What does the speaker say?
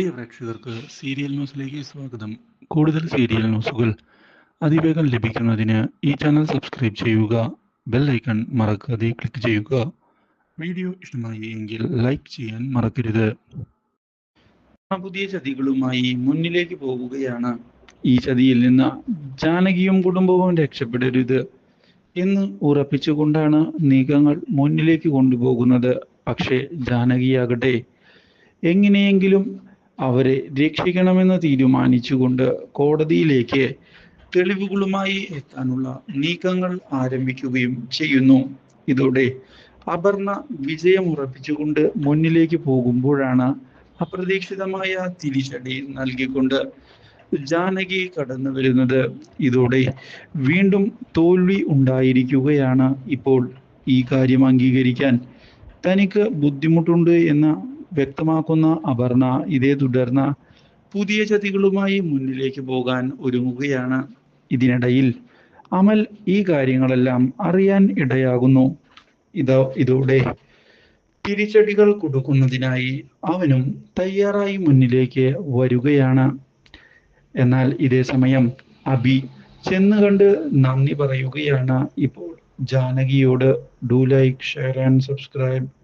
പ്രിയ പ്രേക്ഷകർക്ക് സീരിയൽ ന്യൂസിലേക്ക് സ്വാഗതം. കൂടുതൽ സീരിയൽ ന്യൂസുകൾ അതിവേഗം ലഭിക്കുന്നതിന് ഈ ചാനൽ സബ്സ്ക്രൈബ് ചെയ്യുക ബെൽ ഐക്കൺ മറക്കാതെ ക്ലിക്ക് ചെയ്യുക. വീഡിയോ ഇഷ്ടമായി എങ്കിൽ ലൈക്ക് ചെയ്യാൻ മറക്കരുത്. പുതിയ ചതികളുമായി മുന്നിലേക്ക് പോവുകയാണ്. ഈ ചതിയിൽ നിന്ന് ജാനകിയും കുടുംബവും രക്ഷപ്പെടരുത് എന്ന് ഉറപ്പിച്ചുകൊണ്ടാണ് നീക്കങ്ങൾ മുന്നിലേക്ക് കൊണ്ടുപോകുന്നത്. പക്ഷേ ജാനകിയാകട്ടെ എങ്ങനെയെങ്കിലും അവരെ രക്ഷിക്കണമെന്ന് തീരുമാനിച്ചുകൊണ്ട് കോടതിയിലേക്ക് തെളിവുകളുമായി എത്താനുള്ള നീക്കങ്ങൾ ആരംഭിക്കുകയും ചെയ്യുന്നു. ഇതോടെ അപർണ വിജയമുറപ്പിച്ചുകൊണ്ട് മുന്നിലേക്ക് പോകുമ്പോഴാണ് അപ്രതീക്ഷിതമായ തിരിച്ചടി നൽകിക്കൊണ്ട് ജാനകി കടന്നു വരുന്നത്. ഇതോടെ വീണ്ടും തോൽവി ഉണ്ടായിരിക്കുകയാണ് ഇപ്പോൾ ഈ കാര്യം അംഗീകരിക്കാൻ. തനിക്ക് ബുദ്ധിമുട്ടുണ്ട് എന്ന് വ്യക്തമാക്കുന്ന അപർണ ഇതേ തുടർന്ന് പുതിയ ചതികളുമായി മുന്നിലേക്ക് പോകാൻ ഒരുങ്ങുകയാണ്. ഇതിനിടയിൽ അമൽ ഈ കാര്യങ്ങളെല്ലാം അറിയാൻ ഇടയാകുന്നു. ഇതോ ഇതോടെ തിരിച്ചടികൾ കൊടുക്കുന്നതിനായി അവനും തയ്യാറായി മുന്നിലേക്ക് വരികയാണ്. എന്നാൽ ഇതേ സമയം അബി ചെന്ന് കണ്ട് നന്ദി പറയുകയാണ് ഇപ്പോൾ. ജാനകിയോട് do like share and subscribe